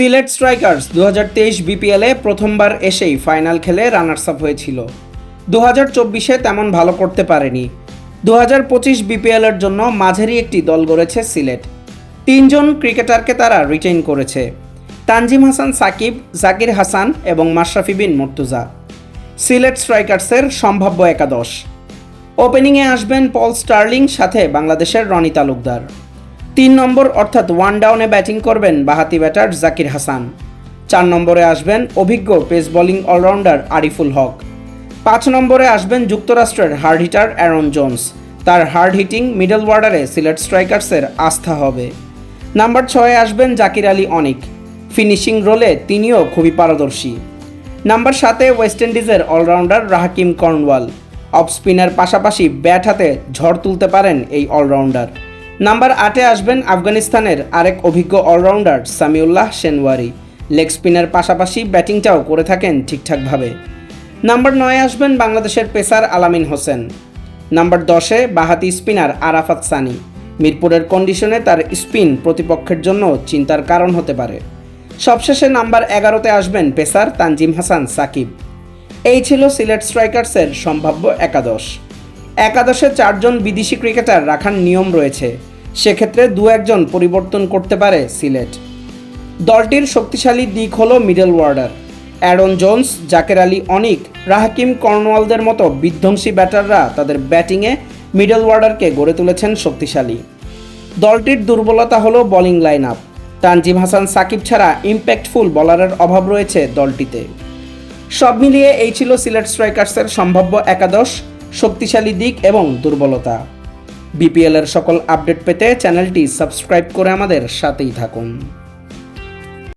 Sylhet strikers দু হাজার তেইশ বিপিএলে প্রথমবার এসেই ফাইনাল খেলে রানার্স আপ হয়েছিল। দু হাজার চব্বিশে তেমন ভালো করতে পারেনি। দু হাজার পঁচিশ বিপিএলের জন্য মাঝারি একটি দল গড়েছে সিলেট। তিনজন ক্রিকেটারকে তারা রিটেইন করেছে। তানজিম হাসান সাকিব, জাকির হাসান এবং মাশরাফি বিন মর্তুজা। সিলেট স্ট্রাইকার্সের সম্ভাব্য একাদশ। ওপেনিংয়ে আসবেন পল স্টার্লিং, সাথে বাংলাদেশের রনি তালুকদার। তিন নম্বর অর্থাৎ ওয়ান ডাউনে ব্যাটিং করবেন বাহাতি ব্যাটার জাকির হাসান। চার নম্বরে আসবেন অভিজ্ঞ pace bowling allrounder Ariful Haque. পাঁচ নম্বরে আসবেন যুক্তরাষ্ট্রের হার্ড হিটার অ্যারন জোন্স তার হার্ড হিটিং মিডল ওয়ার্ডারে সিলেট স্ট্রাইকার্সের আস্থা হবে। নাম্বার ছয়ে আসবেন জাকির আলী অনিক। ফিনিশিং রোলে তিনিও খুবই পারদর্শী। নাম্বার সাতে ওয়েস্ট ইন্ডিজের allrounder Rahkeem Cornwall. Off spinner পাশাপাশি ব্যাট হাতে ঝড় তুলতে পারেন এই অলরাউন্ডার নাম্বার আটে আসবেন আফগানিস্তানের আরেক অভিজ্ঞ allrounder, Samiullah Shenwari. Leg spinner পাশাপাশি ব্যাটিংটাও করে থাকেন ঠিকঠাকভাবে। নাম্বার নয়ে আসবেন বাংলাদেশের পেসার আলামিন হোসেন। নাম্বার দশে বাহাতি স্পিনার আরাফাত সানি। মিরপুরের কন্ডিশনে তার স্পিন প্রতিপক্ষের জন্য চিন্তার কারণ হতে পারে। সবশেষে নাম্বার এগারোতে আসবেন পেসার তানজিম হাসান সাকিব। এই ছিল সিলেট স্ট্রাইকার্সের সম্ভাব্য একাদশ। একাদশে চারজন বিদেশি ক্রিকেটার রাখার নিয়ম রয়েছে। সেক্ষেত্রে দু একজন পরিবর্তন করতে পারে সিলেট। দলটির শক্তিশালী দিক হল middle order Aaron Jones, Zaker Ali Anik, Rahkeem কর্নওয়ালদের মতো বিধ্বংসী ব্যাটাররা তাদের ব্যাটিংয়ে মিডল ওয়ার্ডারকে গড়ে তুলেছেন শক্তিশালী। দলটির দুর্বলতা হলো bowling line up Tanzim Hasan Sakib ছাড়া ইম্প্যাক্টফুল বলারের অভাব রয়েছে দলটিতে। সব মিলিয়ে এই ছিল সিলেট স্ট্রাইকার্সের সম্ভাব্য একাদশ। শক্তিশালী দিক এবং দুর্বলতা। বিপিএলের সকল আপডেট পেতে চ্যানেলটি সাবস্ক্রাইব করে আমাদের সাথেই থাকুন।